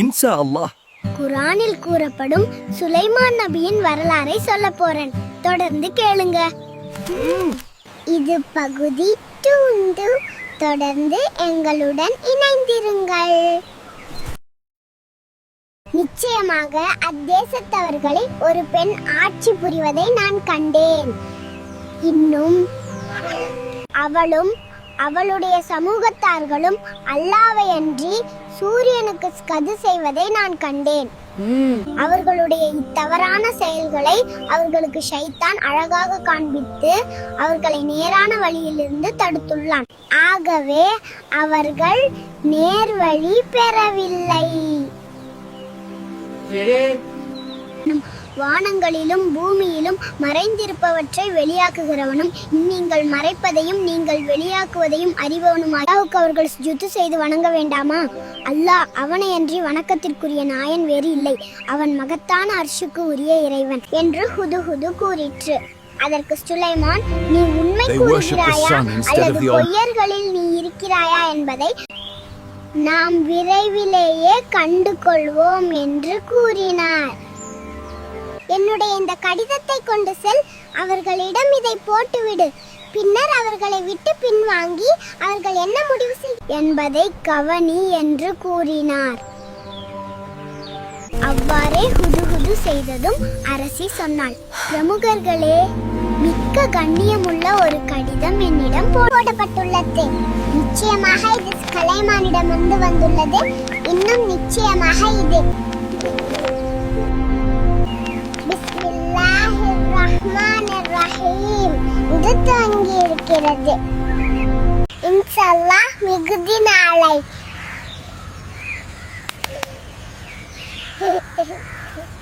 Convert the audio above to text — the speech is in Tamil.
இன்சா அல்லாஹ். குரானில் கூறப்படும் சுலைமான் நபியின் வரலாறை சொல்ல போறேன். தொடர்ந்து கேளுங்க. இது பகுதி டூண்டு தொடர்ந்து எங்களுடன் இணைந்திருங்கள். நிச்சயமாக அத்தேசத்தவர்களை ஒரு பெண் ஆட்சி புரிவதை நான் கண்டேன். இன்னும் அவளும் அவளுடைய சமூகத்தார்களும் அல்லாவையன்றி சூரியனுக்கு கது செய்வதை நான் கண்டேன். அவர்களுடைய இத்தவறான செயல்களை அவர்களுக்கு ஷைத்தான் அழகாக காண்பித்து அவர்களை நேரான வழியிலிருந்து தடுத்துள்ளான். ஆகவே அவர்கள் நேர்வழி பெறவில்லை. வானங்களிலும் பூமியிலும் மறைந்திருப்பவற்றை வெளியாக்குகிறவனும் நீங்கள் மறைப்பதையும் நீங்கள் வெளியாக்குவதையும் அறிபவனும் அல்லாவுக்கு அவர்கள் சுஜூத்து செய்து வணங்க வேண்டாமா? அல்லாஹ் அவனையன்றி வணக்கத்திற்குரிய நாயன் வேறு இல்லை. அவன் மகத்தான அர்ஷுக்கு உரிய இறைவன் என்று ஹுது ஹுது கூறிற்று. அதற்கு சுலைமான் நீ உண்மை கூறுகிறாயா? அல்லது பொய்யர்களில் நீ இருக்கிறாயா? என்பதை நாம் விரைவிலேயே கண்டு கொள்வோம் என்று கூறினார். என்னுடைய இந்த கடிதத்தை கொண்டு செல். அவர்களிடம் இதை போட்டுவிடு. பின்னர் அவர்களை விட்டு பின்வாங்கி அவர்கள் என்ன முடிவு செய் என்பதை கவனி என்று கூறினார். அவ்வாறே ஹுதுஹுது செய்ததும் அரசி சொன்னாள். பிரமுகர்களே மிக்க கண்ணியமுள்ள ஒரு கடிதம் என்னிடம் போடப்பட்டுள்ளது. நிச்சயமாக இது கலைமானிடமிருந்து வந்துள்ளது. இன்னும் நிச்சயமாக இது ரஹீம் இது இருக்கிறது. இன்ஷல்லா மிகுதி நாளை.